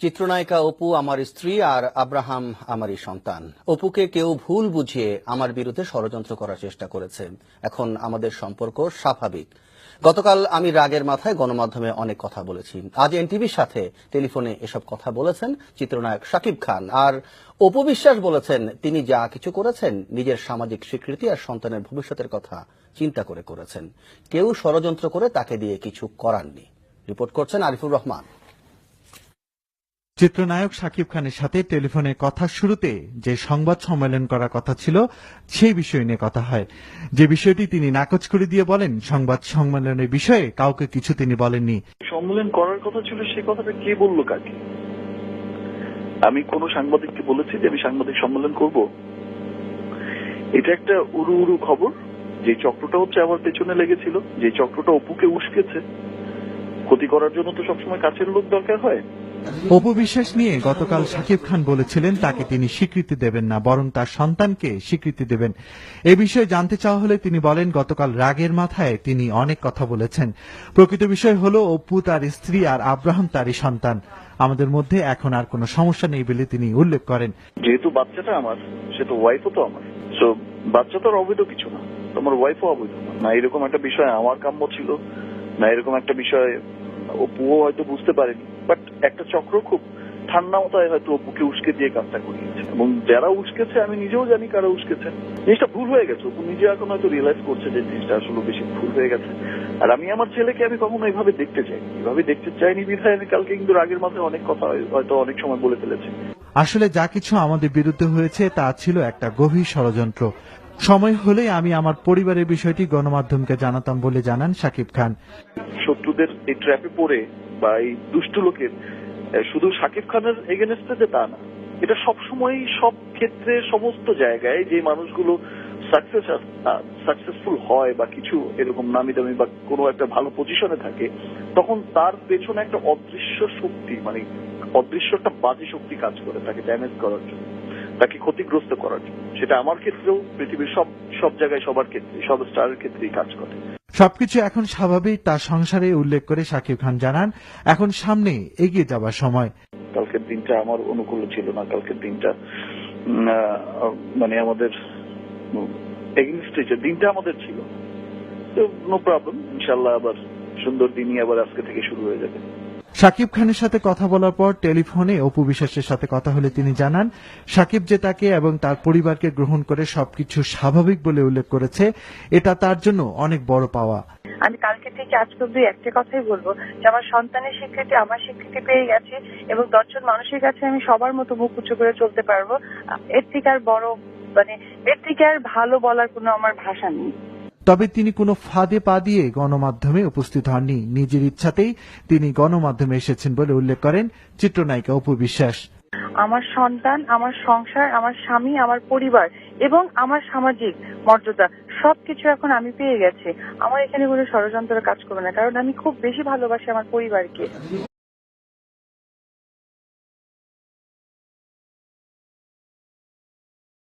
চিত্রনায়িকা অপু আমার স্ত্রী আর আব্রাহাম আমারই সন্তান। অপুকে কেউ ভুল বুঝিয়ে আমার বিরুদ্ধে ষড়যন্ত্র করার চেষ্টা করেছে। এখন আমাদের সম্পর্ক স্বাভাবিক। গতকাল আমি রাগের মাথায় গণমাধ্যমে অনেক কথা বলেছি। আজ এনটিভির সাথে টেলিফোনে এসব কথা বলেছেন চিত্রনায়ক শাকিব খান। আর অপু বিশ্বাস বলেছেন, তিনি যা কিছু করেছেন নিজের সামাজিক স্বীকৃতি আর সন্তানের ভবিষ্যতের কথা চিন্তা করে করেছেন। কেউ ষড়যন্ত্র করে তাকে দিয়ে কিছু করাননি। রিপোর্ট করছেন আরিফুর রহমান। চিত্রনায়ক শাকিব খানের সাথে টেলিফোনে কথা শুরুতে যে সংবাদ সম্মেলন করার কথা ছিল, সেই বিষয় নিয়ে কথা হয়। যে বিষয়টি তিনি নাকচ করে দিয়ে বলেন, সংবাদ সম্মেলনের বিষয়ে কাউকে কিছু তিনি বলেননি। সম্মেলন করার কথা ছিল, সে কথাটা কে বলল কাকে? আমি কোন সাংবাদিককে বলেছি যে আমি সাংবাদিক সম্মেলন করব। এটা একটা উড়ু উড়ু খবর। যে চক্রটা হচ্ছে আমার পেছনে লেগেছিল, যে চক্রটা অপুকে উস্কেছে। ক্ষতি করার জন্য তো সবসময় কাছের লোক দরকার হয়। অপু বিশ্বাস নিয়ে গতকাল শাকিব খান বলেছিলেন, তাকে তিনি স্বীকৃতি দেবেন না, বরং তার সন্তানকে স্বীকৃতি দেবেন। এ বিষয়ে জানতে চাওয়া হলে তিনি বলেন, গতকাল রাগের মাথায় তিনি অনেক কথা বলেছেন। প্রকৃত বিষয় হলো, অপু তার স্ত্রী আর আব্রাহাম তারই সন্তান। আমাদের মধ্যে এখন আর কোনো সমস্যা নেই বলে তিনি উল্লেখ করেন। যেহেতু বাচ্চাটা আমার, সে তো ওয়াইফও তো আমার। সো বাচ্চা তো অবৈধ কিছু না। তোমার ওয়াইফও অবৈধ না। এরকম একটা বিষয় আমার কাম্য ছিল, না এরকম একটা বিষয় অপুও হয়তো বুঝতে পারেনি। বাট একটা চক্র খুব ঠান্ডা মাথায় হয়তো অপুকে উস্কে দিয়ে কাজটা করিয়েছে। এবং যারা উস্কেছে আমি নিজেও জানি কারা উস্কেছে। জিনিসটা ভুল হয়ে গেছে। অপু নিজে এখন হয়তো রিয়েলাইজ করছে যে জিনিসটা আসলে বেশি ভুল হয়ে গেছে। আর আমি আমার ছেলেকে আমি কখনো এইভাবে দেখতে চাই এভাবে দেখতে চাইনি বিধায় আমি কালকে কিন্তু রাগের মাথায় অনেক কথা হয়তো অনেক সময় বলে ফেলেছি। আসলে যা কিছু আমাদের বিরুদ্ধে হয়েছে তা ছিল একটা গভীর ষড়যন্ত্র। সময় হলেই আমি আমার পরিবারের বিষয়টি গণমাধ্যমকে জানাতাম বলে জানান শাকিব খান। শত্রুদের এই ট্র্যাপে পড়ে বা এই দুষ্টু লোকের শুধু শাকিব খানের এগেনস্টে যে তা না, এটা সবসময় সব ক্ষেত্রে সমস্ত জায়গায় যে মানুষগুলো সাকসেস সাকসেসফুল হয় বা কিছু এরকম নামি দামি বা কোনো একটা ভালো পজিশনে থাকে, তখন তার পেছনে একটা অদৃশ্য শক্তি মানে অদৃশ্য একটা বাজে শক্তি কাজ করে তাকে ড্যামেজ করার জন্য, তাকে ক্ষতিগ্রস্ত করার জন্য। সেটা আমার ক্ষেত্রেও পৃথিবীর সব সব জায়গায় সবার ক্ষেত্রে, সব স্টারের ক্ষেত্রেই কাজ করে। সবকিছু এখন স্বাভাবিক, তার সংসারে উল্লেখ করে শাকিব খান জানান, এখন সামনে এগিয়ে যাবার সময়। কালকের দিনটা আমার অনুকূল ছিল না, কালকের দিনটা মানে আমাদের দিনটা আমাদের ছিল। তো নো প্রবলেম ইনশাল্লাহ আবার সুন্দর দিনই আবার আজকে থেকে শুরু হয়ে যাবে। শাকিব খানের সাথে কথা বলার পর টেলিফোনে অপু বিশ্বাসের সাথে কথা হলে তিনি জানান শাকিব যে তাকে এবং তার পরিবারকে গ্রহণ করে সবকিছু স্বাভাবিক বলে উল্লেখ করেছে, এটা তার জন্য অনেক বড় পাওয়া। আমি কালকে থেকে আজ অব্দি একটা কথাই বলব যে আমার সন্তানের স্বীকৃতি আমার স্বীকৃতি পেয়ে গেছে এবং দশজন মানুষের কাছে আমি সবার মতো মুখ উঁচু করে চলতে পারব। এর থেকে আর বড় মানে এর থেকে আর ভালো বলার কোনো আমার ভাষা নেই। তবে তিনি কোনো ফাঁদে পা দিয়ে গণমাধ্যমে উপস্থিত হননি। নিজের ইচ্ছাতেই তিনি গণমাধ্যমে এসেছেন বলে উল্লেখ করেন চিত্রনায়িকা অপু বিশ্বাস। আমার সন্তান, আমার সংসার, আমার স্বামী, আমার পরিবার এবং আমার সামাজিক মর্যাদা সবকিছু এখন আমি পেয়ে গেছি। আমার এখানে কোনো ষড়যন্ত্র কাজ করবে না, কারণ আমি খুব বেশি ভালোবাসি আমার পরিবারকে।